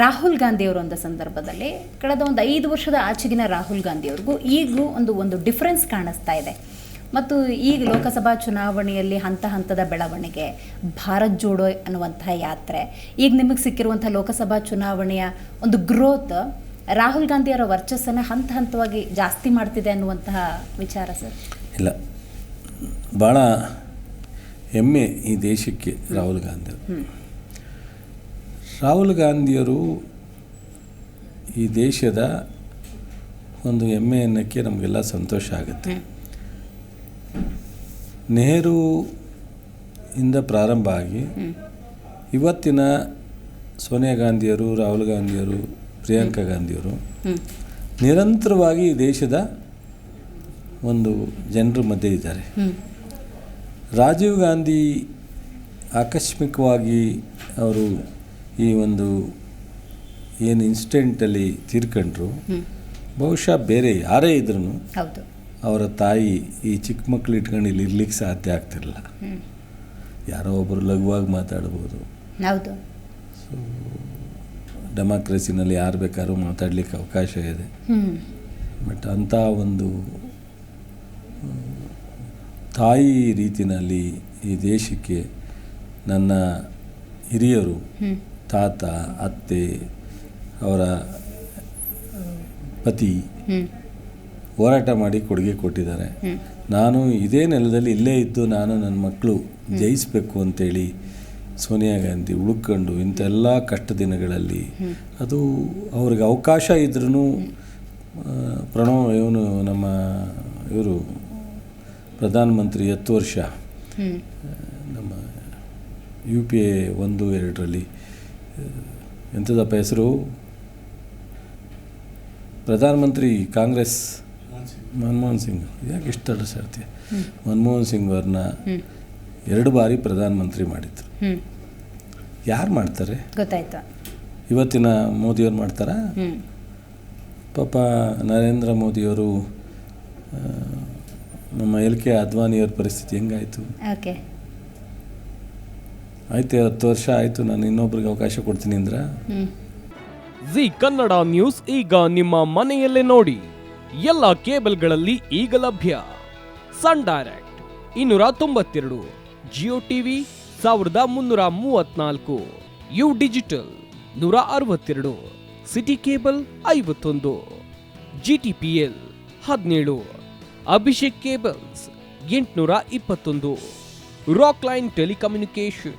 ರಾಹುಲ್ ಗಾಂಧಿಯವರು ಒಂದು ಸಂದರ್ಭದಲ್ಲಿ ಕಳೆದ ಒಂದು ಐದು ವರ್ಷದ ಆಚೆಗಿನ ರಾಹುಲ್ ಗಾಂಧಿಯವ್ರಿಗೂ ಈಗಲೂ ಒಂದು ಒಂದು ಡಿಫ್ರೆನ್ಸ್ ಕಾಣಿಸ್ತಾ ಇದೆ. ಮತ್ತು ಈಗ ಲೋಕಸಭಾ ಚುನಾವಣೆಯಲ್ಲಿ ಹಂತ ಹಂತದ ಬೆಳವಣಿಗೆ ಭಾರತ್ ಜೋಡೋ ಅನ್ನುವಂತಹ ಯಾತ್ರೆ ಈಗ ನಿಮಗೆ ಸಿಕ್ಕಿರುವಂಥ ಲೋಕಸಭಾ ಚುನಾವಣೆಯ ಒಂದು ಗ್ರೋತ್ ರಾಹುಲ್ ಗಾಂಧಿಯವರ ವರ್ಚಸ್ಸನ್ನು ಹಂತ ಹಂತವಾಗಿ ಜಾಸ್ತಿ ಮಾಡ್ತಿದೆ ಅನ್ನುವಂತಹ ವಿಚಾರ ಸರ್? ಇಲ್ಲ. ಭಾಳ ಹೆಮ್ಮೆ ಈ ದೇಶಕ್ಕೆ ರಾಹುಲ್ ಗಾಂಧಿ ರಾಹುಲ್ ಗಾಂಧಿಯವರು ಈ ದೇಶದ ಒಂದು ಹೆಮ್ಮೆ ಅನ್ನೋಕ್ಕೆ ನಮಗೆಲ್ಲ ಸಂತೋಷ ಆಗುತ್ತೆ. ನೆಹರು ಇಂದ ಪ್ರಾರಂಭ ಆಗಿ ಇವತ್ತಿನ ಸೋನಿಯಾ ಗಾಂಧಿಯವರು ರಾಹುಲ್ ಗಾಂಧಿಯವರು ಪ್ರಿಯಾಂಕಾ ಗಾಂಧಿಯವರು ನಿರಂತರವಾಗಿ ಈ ದೇಶದ ಒಂದು ಜನರ ಮಧ್ಯೆ ಇದ್ದಾರೆ. ರಾಜೀವ್ ಗಾಂಧಿ ಆಕಸ್ಮಿಕವಾಗಿ ಅವರು ಈ ಒಂದು ಏನು ಇನ್ಸಿಡೆಂಟಲ್ಲಿ ತೀರ್ಕೊಂಡ್ರು ಬಹುಶಃ ಬೇರೆ ಯಾರೇ ಇದ್ರೂ ಅವರ ತಾಯಿ ಈ ಚಿಕ್ಕ ಮಕ್ಕಳು ಇಟ್ಕೊಂಡು ಇಲ್ಲಿ ಇರ್ಲಿಕ್ಕೆ ಸಾಧ್ಯ ಆಗ್ತಿರಲ್ಲ ಯಾರೋ ಒಬ್ಬರು ಲಘುವಾಗಿ ಮಾತಾಡ್ಬೋದು. ಸೊ ಡೆಮಾಕ್ರೆಸಿನಲ್ಲಿ ಯಾರು ಬೇಕಾದ್ರೂ ಮಾತಾಡಲಿಕ್ಕೆ ಅವಕಾಶ ಇದೆ. ಬಟ್ ಅಂಥ ಒಂದು ತಾಯಿ ರೀತಿನಲ್ಲಿ ಈ ದೇಶಕ್ಕೆ ನನ್ನ ಹಿರಿಯರು ತಾತ ಅತ್ತೆ ಅವರ ಪತಿ ಹೋರಾಟ ಮಾಡಿ ಕೊಡುಗೆ ಕೊಟ್ಟಿದ್ದಾರೆ. ನಾನು ಇದೇ ನೆಲದಲ್ಲಿ ಇಲ್ಲೇ ಇದ್ದು ನಾನು ನನ್ನ ಮಕ್ಕಳು ಜಯಿಸಬೇಕು ಅಂತೇಳಿ ಸೋನಿಯಾ ಗಾಂಧಿ ಉಳ್ಕೊಂಡು ಇಂಥೆಲ್ಲ ಕಷ್ಟ ದಿನಗಳಲ್ಲಿ ಅದು ಅವ್ರಿಗೆ ಅವಕಾಶ ಇದ್ರೂ ಪ್ರಣವ್ ಇವನು ನಮ್ಮ ಇವರು ಪ್ರಧಾನಮಂತ್ರಿ ಹತ್ತು ವರ್ಷ ನಮ್ಮ ಯು ಪಿ ಎ ಒಂದು ಎರಡರಲ್ಲಿ ಎಂಥದಪ್ಪ ಹೆಸರು ಪ್ರಧಾನಮಂತ್ರಿ ಕಾಂಗ್ರೆಸ್ ಮನಮೋಹನ್ ಸಿಂಗ್. ಯಾಕೆ ಇಷ್ಟು ಸರ್ತಿ? ಮನಮೋಹನ್ ಸಿಂಗ್ ಅವ್ರನ್ನ ಎರಡು ಬಾರಿ ಪ್ರಧಾನಮಂತ್ರಿ ಮಾಡಿದ್ರು. ಯಾರು ಮಾಡ್ತಾರೆ? ಗೊತ್ತಾಯ್ತು. ಇವತ್ತಿನ ಮೋದಿಯವ್ರು ಮಾಡ್ತಾರಾ? ಪಾಪ ನರೇಂದ್ರ ಮೋದಿಯವರು ನಮ್ಮ ಎಲ್ ಕೆ ಅದ್ವಾನಿಯವ್ರ ಪರಿಸ್ಥಿತಿ ಹೆಂಗಾಯ್ತು? ಓಕೆ. ಆಯ್ತು ಹತ್ತು ವರ್ಷ ಆಯಿತು ನಾನು ಇನ್ನೊಬ್ರಿಗೆ ಅವಕಾಶ ಕೊಡ್ತೀನಿ ಅಂದ್ರೆ? ಜಿ ಕನ್ನಡ ನ್ಯೂಸ್ ಈಗ ನಿಮ್ಮ ಮನೆಯಲ್ಲೇ ನೋಡಿ. ಎಲ್ಲ ಕೇಬಲ್ಗಳಲ್ಲಿ ಈಗ ಲಭ್ಯ. ಸನ್ ಡೈರೆಕ್ಟ್ ಇನ್ನೂರ ತೊಂಬತ್ತೆರಡು ಜಿಯೋ ಟಿವಿ ಸಾವಿರದ ಮುನ್ನೂರ ಮೂವತ್ನಾಲ್ಕು ಯು ಡಿಜಿಟಲ್ ನೂರ ಅರವತ್ತೆರಡು ಸಿಟಿ ಕೇಬಲ್ ಐವತ್ತೊಂದು ಜಿ ಟಿ ಪಿ ಎಲ್ ಹದಿನೇಳು ಅಭಿಷೇಕ್ ಕೇಬಲ್ಸ್ ಎಂಟುನೂರ ಇಪ್ಪತ್ತೊಂದು ರಾಕ್ ಲೈನ್ ಟೆಲಿಕಮ್ಯುನಿಕೇಶನ್